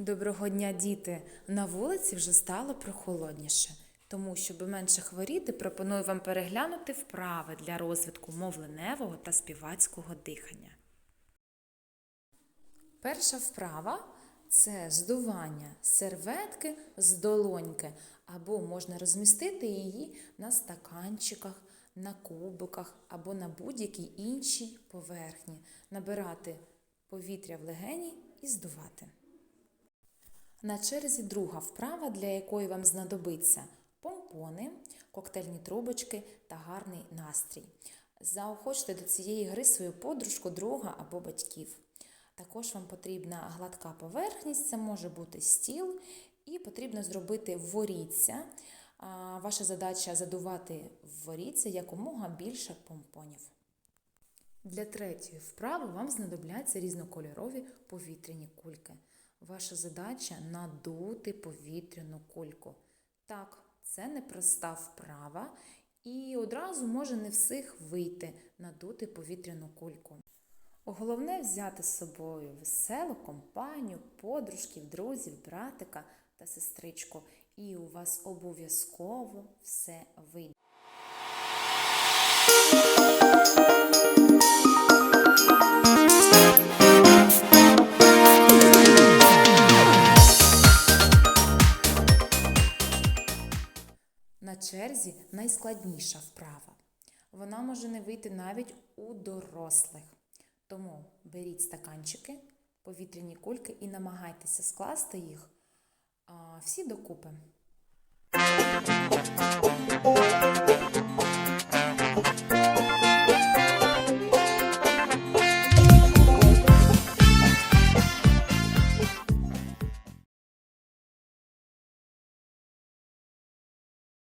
Доброго дня, діти! На вулиці вже стало прохолодніше. Тому, щоб менше хворіти, пропоную вам переглянути вправи для розвитку мовленевого та співацького дихання. Перша вправа це здування серветки з долоньки, або можна розмістити її на стаканчиках, на кубиках або на будь-якій іншій поверхні, набирати повітря в легені і здувати. На черзі друга вправа, для якої вам знадобиться помпони, коктейльні трубочки та гарний настрій. Заохочте до цієї гри свою подружку, друга або батьків. Також вам потрібна гладка поверхність, це може бути стіл, і потрібно зробити воріться. Ваша задача задувати в воріться якомога більше помпонів. Для третьої вправи вам знадобляться різнокольорові повітряні кульки. Ваша задача надути повітряну кульку. Так, це непроста вправа, і одразу може не всіх вийти надути повітряну кульку. Головне взяти з собою веселу компанію, подружків, друзів, братика та сестричку. І у вас обов'язково все вийде. На черзі найскладніша вправа. Вона може не вийти навіть у дорослих. Тому беріть стаканчики, повітряні кульки і намагайтеся скласти їх а, всі докупи.